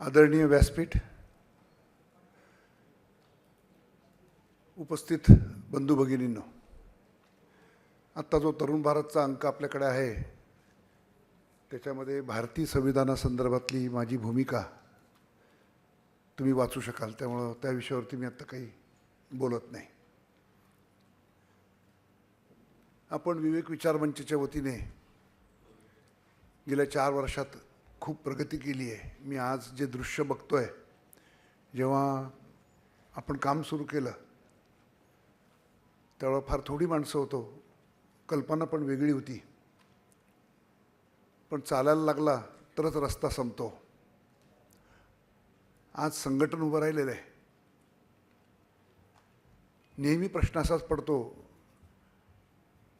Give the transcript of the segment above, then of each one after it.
आदरणीय व्यासपीठ उपस्थित बंधू भगिनींनो आत्ता जो तरुण भारतचा अंक आपल्याकडे आहे त्याच्यामध्ये भारतीय संविधानासंदर्भातली माझी भूमिका तुम्ही वाचू शकाल. त्यामुळं त्या विषयावरती मी आत्ता काही बोलत नाही. आपण विवेक विचार मंचच्या वतीने गेल्या चार वर्षात खूप प्रगती केली आहे. मी आज जे दृश्य बघतोय जेव्हा आपण काम सुरू केलं त्यावेळेला फार थोडी माणसं होतो. कल्पना पण वेगळी होती. पण चालायला लागला तरच रस्ता संपतो. आज संघटन उभं राहिलेलं आहे. नेहमी प्रश्न असाच पडतो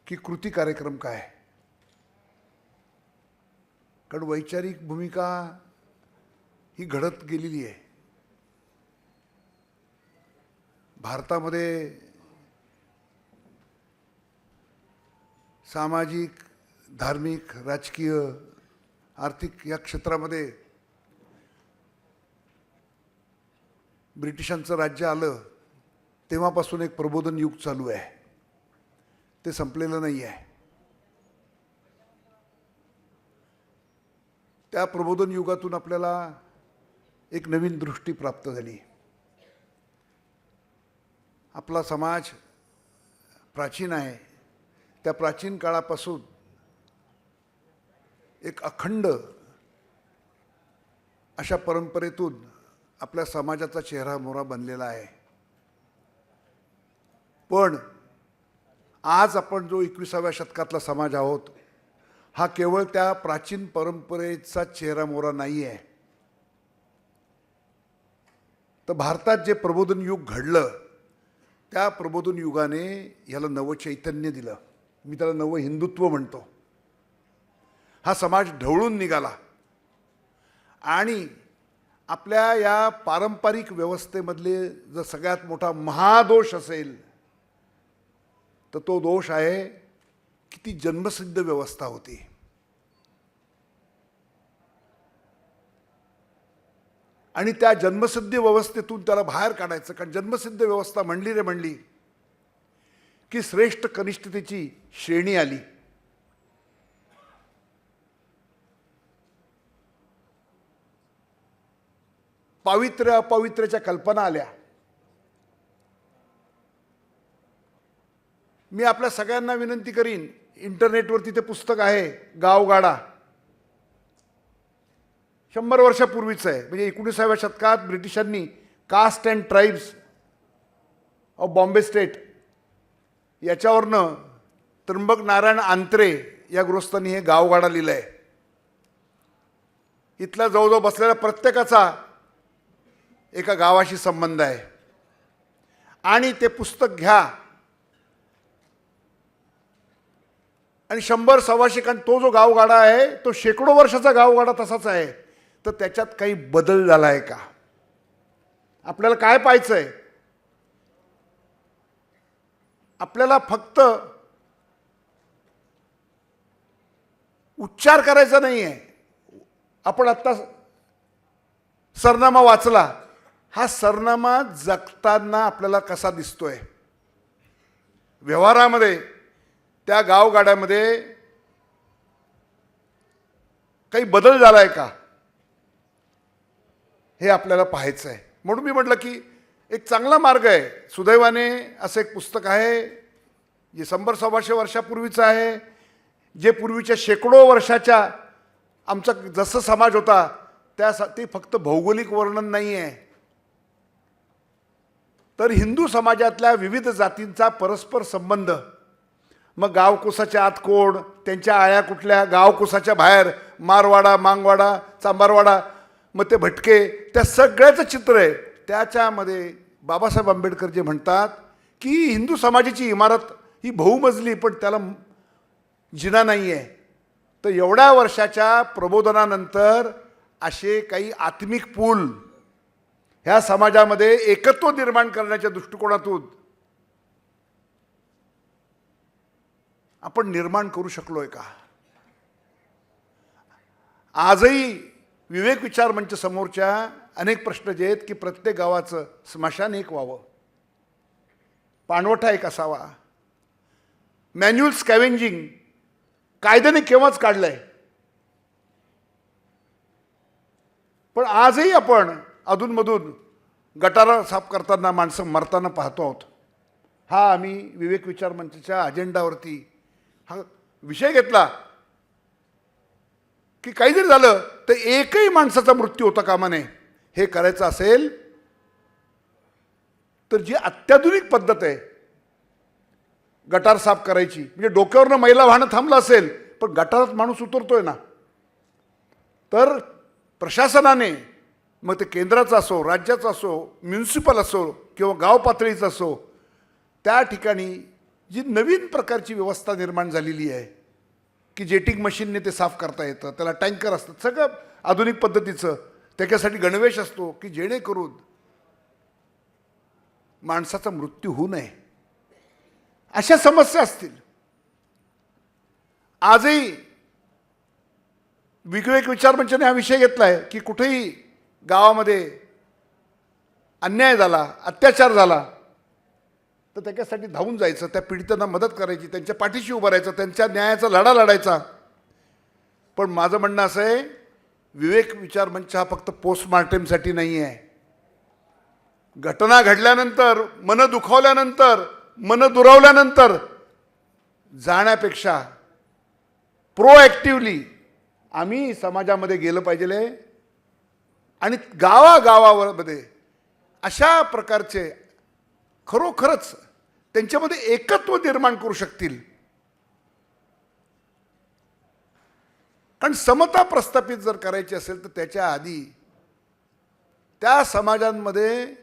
की कृती कार्यक्रम काय? आहे कारण वैचारिक भूमिका ही घडत गेलेली आहे. भारतामध्ये सामाजिक धार्मिक राजकीय आर्थिक या क्षेत्रामध्ये ब्रिटिशांचं राज्य आलं तेव्हापासून एक प्रबोधन युग चालू आहे. ते संपलेलं नाही आहे. त्या प्रबोधन युगातून आपल्याला एक नवीन दृष्टी प्राप्त झाली. आपला समाज प्राचीन आहे. त्या प्राचीन काळापासून एक अखंड अशा परंपरेतून आपल्या समाजाचा चेहरा मोहरा बनलेला आहे. पण आज आपण जो एकविसाव्या शतकातला समाज आहोत हा केवळ त्या प्राचीन परंपरेचा चेहरा मोहरा नाही आहे तर भारतात जे प्रबोधन युग घडलं त्या प्रबोधन युगाने ह्याला नवं चैतन्य दिलं. मी त्याला नवं हिंदुत्व म्हणतो. हा समाज ढवळून निघाला. आणि आपल्या या पारंपरिक व्यवस्थेमधले जर सगळ्यात मोठा महादोष असेल तर तो दोष आहे किती जन्मसिद्ध व्यवस्था होती. आणि त्या जन्मसिद्ध व्यवस्थेतून त्याला बाहेर काढायचं कारण जन्मसिद्ध व्यवस्था म्हणली रे म्हणली की श्रेष्ठ कनिष्ठतेची श्रेणी आली. पावित्र्य अपवित्र्याच्या कल्पना आल्या. मी आपल्या सगळ्यांना विनंती करीन इंटरनेटवरती ते पुस्तक आहे गावगाडा शंभर वर्षापूर्वीचं आहे. म्हणजे एकोणीसाव्या शतकात ब्रिटिशांनी caste and tribes of Bombay state याच्यावरनं Trimbak Narayan Angre या गृहस्थांनी हे गावगाडा लिहिलं आहे इथला जवळजवळ बसलेल्या प्रत्येकाचा एका गावाशी संबंध आहे. आणि ते पुस्तक घ्या. आणि शंभर सव्वाशे कारण तो जो गावगाडा आहे तो शेकडो वर्षाचा गावगाडा तसाच आहे. तर त्याच्यात काही बदल झाला आहे का? आपल्याला काय पाहायचं आहे आपल्याला फक्त उच्चार करायचा नाही आहे आपण आत्ता सरनामा वाचला. हा सरनामा जगताना आपल्याला कसा दिसतोय? व्यवहारामध्ये त्या गावगाड्यामध्ये काही बदल झाला आहे का? हे आपल्याला पाहायचं आहे म्हणून मी म्हटलं की एक चांगला मार्ग आहे. सुदैवाने असं एक पुस्तक आहे जे शंभर सव्वाशे वर्षापूर्वीचं आहे जे पूर्वीच्या शेकडो वर्षाच्या आमचा जसं समाज होता त्यासाठी ते फक्त भौगोलिक वर्णन नाही आहे तर हिंदू समाजातल्या विविध जातींचा परस्पर संबंध मग गावकुसाच्या आत कोण? त्यांच्या आळ्या कुठल्या? गावकुसाच्या बाहेर मारवाडा मांगवाडा चांबारवाडा मग ते भटके त्या सगळ्याचं चित्र आहे. त्याच्यामध्ये बाबासाहेब आंबेडकर जे म्हणतात की हिंदू समाजाची इमारत ही बहुमजली पण त्याला जिना नाही आहे तर एवढ्या वर्षाच्या प्रबोधनानंतर असे काही आत्मिक पूल ह्या समाजामध्ये एकत्व निर्माण करण्याच्या दृष्टिकोनातून आपण निर्माण करू शकलोय का? आजही विवेक विचार मंच समोरच्या अनेक प्रश्न जे आहेत की प्रत्येक गावाचं स्मशान एक व्हावं. पाणवठा एक असावा. मॅन्युअल स्कॅवेंजिंग कायद्याने केव्हाच काढलंय? पण आजही आपण अधूनमधून गटारा साफ करताना माणसं मरताना पाहतो आहोत. हा आम्ही विवेक विचार मंचाच्या अजेंडावरती हा विषय घेतला की काही जरी झालं तर एकही माणसाचा मृत्यू होता कामा नये हे करायचं असेल तर जी अत्याधुनिक पद्धत आहे गटार साफ करायची. म्हणजे डोक्यावरनं मैला वाहणं थांबलं असेल पण गटारात माणूस उतरतोय ना. तर प्रशासनाने मग ते केंद्राचं असो राज्याचं असो म्युन्सिपल असो किंवा गाव पातळीचं असो त्या ठिकाणी जी नवीन प्रकारची व्यवस्था निर्माण झालेली आहे की जेटिंग मशीनने ते साफ करता येतं त्याला टँकर असतं सगळं आधुनिक पद्धतीचं त्याच्यासाठी गणवेश असतो की जेणेकरून माणसाचा मृत्यू होऊ नये. अशा समस्या असतील. आजही विवेक विचार म्हणजे मंचाने हा विषय घेतला आहे की कुठेही गावामध्ये अन्याय झाला अत्याचार झाला तर त्याच्यासाठी धावून जायचं त्या पीडितांना मदत करायची त्यांच्या पाठीशी उभं राहायचं त्यांच्या न्यायाचा लढा लढायचा. पण माझं म्हणणं असं आहे विवेक विचार मंच हा फक्त पोस्टमार्टमसाठी नाही आहे घटना घडल्यानंतर मन दुखावल्यानंतर मन दुरावल्यानंतर जाण्यापेक्षा प्रोॲक्टिवली आम्ही समाजामध्ये गेलं पाहिजे आणि गावागावामध्ये अशा प्रकारचे खरोखरच त्यांच्यामध्ये एकत्व निर्माण करू शकतील. कारण समता प्रस्थापित जर करायची असेल तर त्याच्या आधी त्या समाजांमध्ये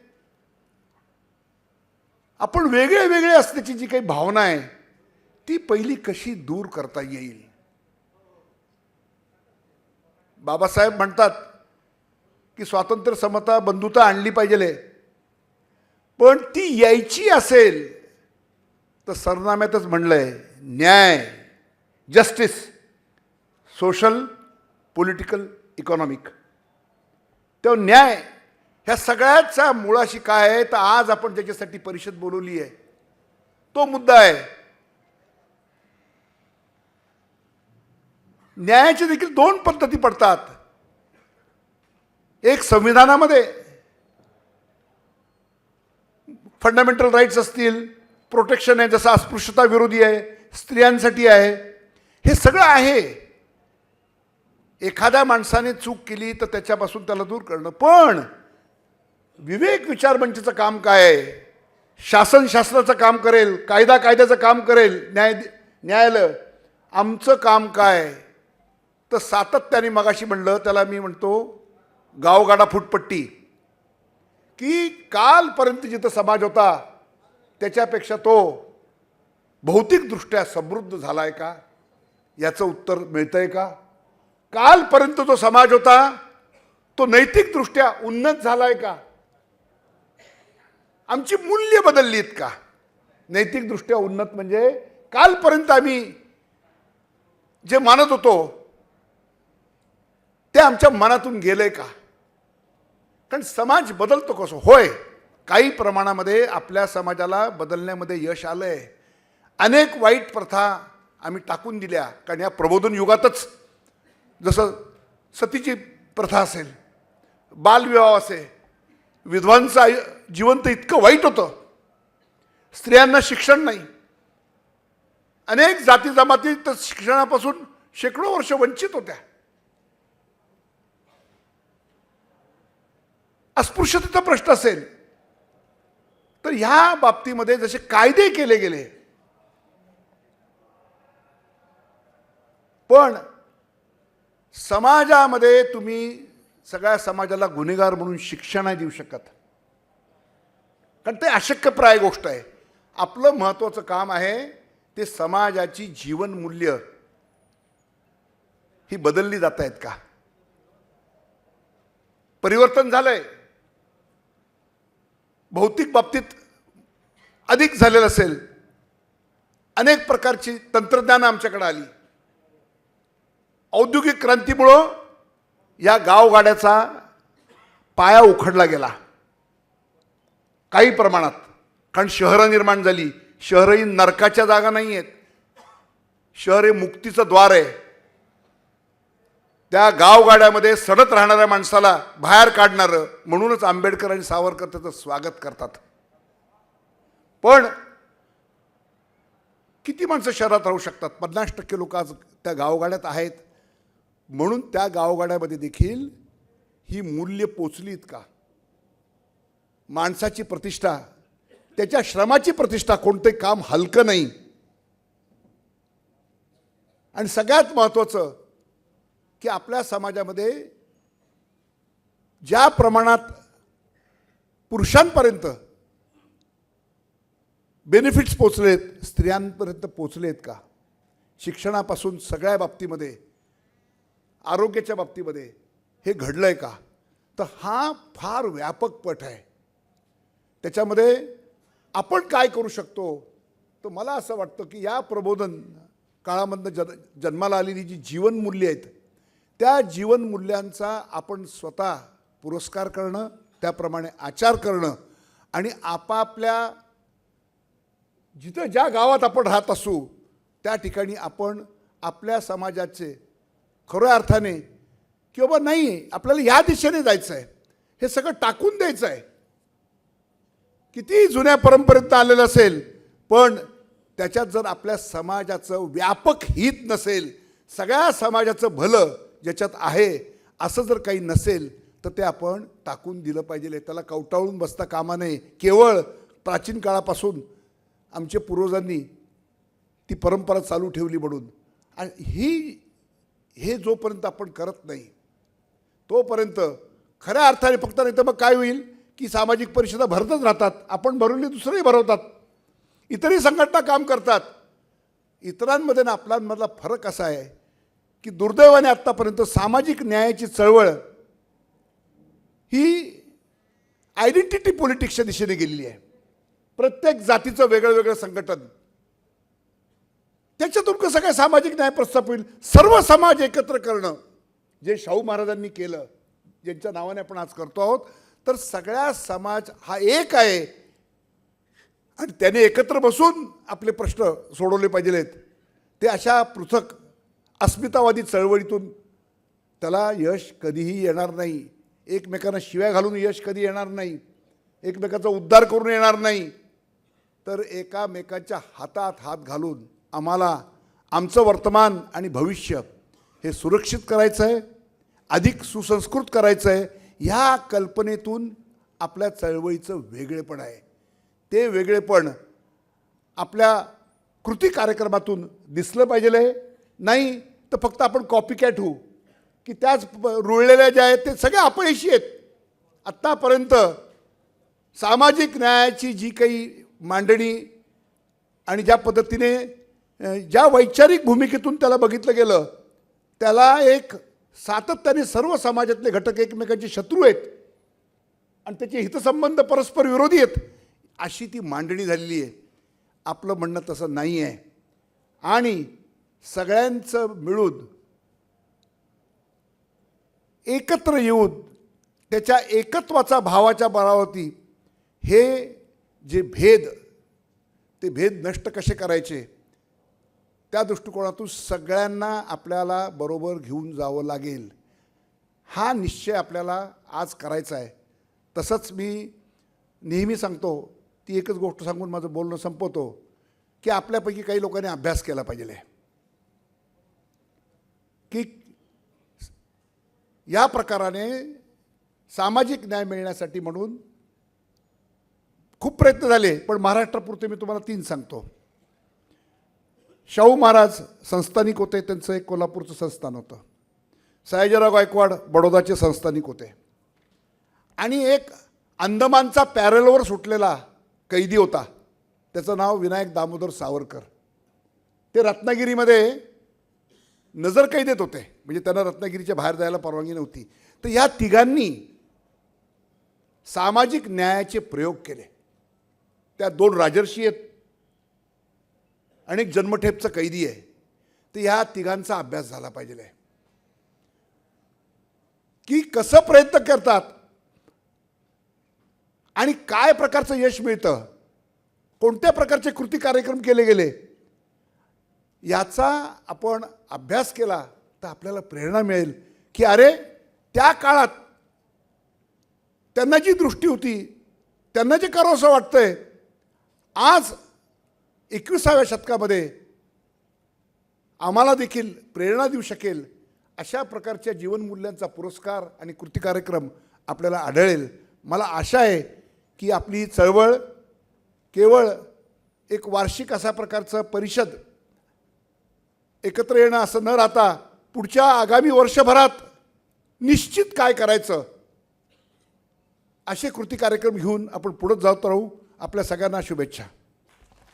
आपण वेगळे वेगळे असण्याची जी काही भावना आहे ती पहिली कशी दूर करता येईल? बाबासाहेब म्हणतात की स्वातंत्र्य समता बंधुता आणली पाहिजे पण ती यायची असेल तर सरनाम्यातच म्हणलंय न्याय जस्टिस सोशल पॉलिटिकल इकॉनॉमिक तेव्हा न्याय ह्या सगळ्याचा मुळाशी काय आहे? तर आज आपण ज्याच्यासाठी परिषद बोलवली आहे. तो मुद्दा आहे. न्यायाचे देखील दोन पद्धती पडतात. एक संविधानामध्ये फंडामेंटल राईट्स असतील प्रोटेक्शन आहे जसं अस्पृश्यता विरोधी आहे स्त्रियांसाठी आहे हे सगळं आहे. एखाद्या माणसाने चूक केली तर त्याच्यापासून त्याला दूर करणं. पण विवेक विचार मंचचं काम काय आहे? शासन शासनाचं काम करेल कायदा कायद्याचं काम करेल न्याय न्यायालय आमचं काम काय? तर सातत्याने मगाशी म्हणलं त्याला मी म्हणतो गावगाडा फुटपट्टी. की कालपर्यंत जिथं समाज होता त्याच्यापेक्षा तो भौतिकदृष्ट्या समृद्ध झाला आहे का? याचं उत्तर मिळतंय का? कालपर्यंत जो समाज होता तो नैतिकदृष्ट्या उन्नत झाला आहे का? आमची मूल्य बदलली आहेत का? नैतिकदृष्ट्या उन्नत म्हणजे कालपर्यंत आम्ही जे मानत होतो ते आमच्या मनातून गेलंय का? कारण समाज बदलतो कसं? होय. काही प्रमाणामध्ये आपल्या समाजाला बदलण्यामध्ये यश आलं आहे अनेक वाईट प्रथा आम्ही टाकून दिल्या कारण या प्रबोधन युगातच जसं सतीची प्रथा असेल बालविवाह असेल विधवांचं आयु जीवन तर इतकं वाईट होतं. स्त्रियांना शिक्षण नाही. अनेक जाती जमाती तर शिक्षणापासून शेकडो वर्ष वंचित होत्या. अस्पृश्यतेचा प्रश्न असेल तर ह्या बाबतीमध्ये जसे कायदे केले गेले. पण समाजामध्ये तुम्ही सगळ्या समाजाला गुन्हेगार म्हणून शिक्षा नाही देऊ शकत. कारण ते अशक्यप्राय गोष्ट आहे. आपलं महत्त्वाचं काम आहे ते समाजाची जीवनमूल्य ही बदलली जात आहेत का? परिवर्तन झालंय. भौतिक बाबतीत अधिक झालेलं असेल. अनेक प्रकारची तंत्रज्ञान आमच्याकडे आली. औद्योगिक क्रांतीमुळं या गावगाड्याचा पाया उखडला गेला. काही प्रमाणात कारण शहरं निर्माण झाली. शहरं ही नरकाच्या जागा नाही आहेत शहर हे मुक्तीचं द्वार आहे. त्या गावगाड्यामध्ये सडत राहणाऱ्या माणसाला बाहेर काढणारं म्हणूनच आंबेडकर आणि सावरकर त्याचं स्वागत करतात. पण किती माणसं शहरात राहू शकतात? पन्नास टक्के लोक आज त्या गावगाड्यात आहेत. म्हणून त्या गावगाड्यामध्ये देखील ही मूल्य पोचलीत का? माणसाची प्रतिष्ठा त्याच्या श्रमाची प्रतिष्ठा कोणतंही काम हलकं नाही. आणि सगळ्यात महत्त्वाचं की आपल्या समाजामध्ये ज्या प्रमाणात पुरुषांपर्यंत बेनिफिट्स पोचलेत स्त्रियांपर्यंत पोचलेत का? शिक्षणापासून सगळ्या बाबतीमध्ये आरोग्याच्या बाबतीमध्ये हे घडलं आहे का? तर हा फार व्यापक पट आहे. त्याच्यामध्ये आपण काय करू शकतो? तर मला असं वाटतं की या प्रबोधन काळामधनं जन जन्माला आलेली जी जीवनमूल्य आहेत त्या जीवनमूल्यांचा आपण स्वतः पुरस्कार करणं त्याप्रमाणे आचार करणं आणि आपापल्या जिथं ज्या गावात आपण राहत असू त्या ठिकाणी आपण आपल्या समाजाचे खऱ्या अर्थाने किंवा नाही आपल्याला या दिशेने जायचं आहे हे सगळं टाकून द्यायचं आहे किती जुन्या परंपरेत आलेलं असेल पण त्याच्यात जर आपल्या समाजाचं व्यापक हित नसेल सगळ्या समाजाचं भलं ज्याच्यात आहे असं जर काही नसेल तर ते आपण टाकून दिलं पाहिजे. त्याला कवटाळून बसता कामा नये. केवळ प्राचीन काळापासून आमच्या पूर्वजांनी ती परंपरा चालू ठेवली म्हणून. आणि ही हे जोपर्यंत आपण करत नाही तोपर्यंत खऱ्या अर्थाने फक्त नाही तर मग काय होईल? की सामाजिक परिषदा भरतच राहतात. आपण भरवली दुसरेही भरवतात. इतरही संघटना काम करतात. इतरांमध्ये ना आपल्यामधला फरक असा आहे की दुर्दैवाने आत्तापर्यंत सामाजिक न्यायाची चळवळ ही आयडेंटिटी पॉलिटिक्सच्या दिशेने गेलेली आहे. प्रत्येक जातीचं वेगळं वेगळं संघटन. त्याच्यातून कसं काय सामाजिक न्याय प्रस्थाप होईल? सर्व समाज एकत्र करणं. जे शाहू महाराजांनी केलं ज्यांच्या नावाने आपण आज करतो आहोत तर सगळ्या समाज हा एक आहे. आणि त्याने एकत्र बसून आपले प्रश्न सोडवले पाहिजेत ते अशा पृथक अस्मितावादी चळवळीतून त्याला यश कधीही येणार नाही. एकमेकांना शिव्या घालून यश कधी येणार नाही. एकमेकाचा उद्धार करून येणार नाही. तर एकामेकाच्या हातात हात घालून आम्हाला आमचं वर्तमान आणि भविष्य हे सुरक्षित करायचं आहे अधिक सुसंस्कृत करायचं आहे ह्या कल्पनेतून आपल्या चळवळीचं वेगळेपण आहे. ते वेगळेपण आपल्या कृती कार्यक्रमातून दिसलं पाहिजे आहे नाही तर फक्त आपण कॉपी कॅट होऊ. की त्याच रुळलेल्या ज्या आहेत ते सगळे अपयशी आहेत. आत्तापर्यंत सामाजिक न्यायाची जी काही मांडणी आणि ज्या पद्धतीने ज्या वैचारिक भूमिकेतून त्याला बघितलं गेलं त्याला एक सातत्याने सर्व समाजातले घटक एकमेकांचे शत्रू आहेत. आणि त्याचे हितसंबंध परस्पर विरोधी आहेत. अशी ती मांडणी झालेली आहे. आपलं म्हणणं तसं नाही आहे आणि सगळ्यांचं मिळून एकत्र येऊन त्याच्या एकत्वाचा भावाच्या बळावरती हे जे भेद ते भेद नष्ट कसे करायचे त्या दृष्टिकोनातून सगळ्यांना आपल्याला बरोबर घेऊन जावं लागेल. हा निश्चय आपल्याला आज करायचा आहे. तसंच मी नेहमी सांगतो ती एकच गोष्ट सांगून माझं बोलणं संपवतो की आपल्यापैकी काही लोकांनी अभ्यास केला पाहिजे. आहे की या प्रकाराने सामाजिक न्याय मिळण्यासाठी म्हणून खूप प्रयत्न झाले पण महाराष्ट्रापुरते मी तुम्हाला तीन सांगतो. शाहू महाराज संस्थानिक होते त्यांचं एक कोल्हापूरचं संस्थान होतं. सयाजीराव गायकवाड बडोदाचे संस्थानिक होते. आणि एक अंदमानचा पॅरेलवर सुटलेला कैदी होता त्याचं नाव विनायक दामोदर सावरकर. ते रत्नागिरीमध्ये नजर कैदेत होते. म्हणजे त्यांना रत्नागिरीच्या बाहेर जायला परवानगी नव्हती. तर या तिघांनी सामाजिक न्यायाचे प्रयोग केले. त्या दोन राजर्षी आहेत. आणि एक जन्मठेपचा कैदी आहे. तर ह्या तिघांचा अभ्यास झाला पाहिजे. आहे की कसं प्रयत्न करतात? आणि काय प्रकारचं यश मिळतं? कोणत्या प्रकारचे कृती कार्यक्रम केले गेले? याचा आपण अभ्यास केला तर आपल्याला प्रेरणा मिळेल की अरे त्या काळात त्यांना जी दृष्टी होती त्यांना जे वाटतं वाटतंय आज एकविसाव्या शतकामध्ये आम्हाला देखील प्रेरणा देऊ शकेल अशा प्रकारच्या जीवनमूल्यांचा पुरस्कार आणि कृती कार्यक्रम आपल्याला आढळेल. मला आशा आहे की आपली ही चळवळ केवळ एक वार्षिक अशा प्रकारचं परिषद एकत्र येणं असं न राहता पुढच्या आगामी वर्षभरात निश्चित काय करायचं? असे कृती कार्यक्रम घेऊन आपण पुढे जात राहू. आपल्या सगळ्यांना शुभेच्छा.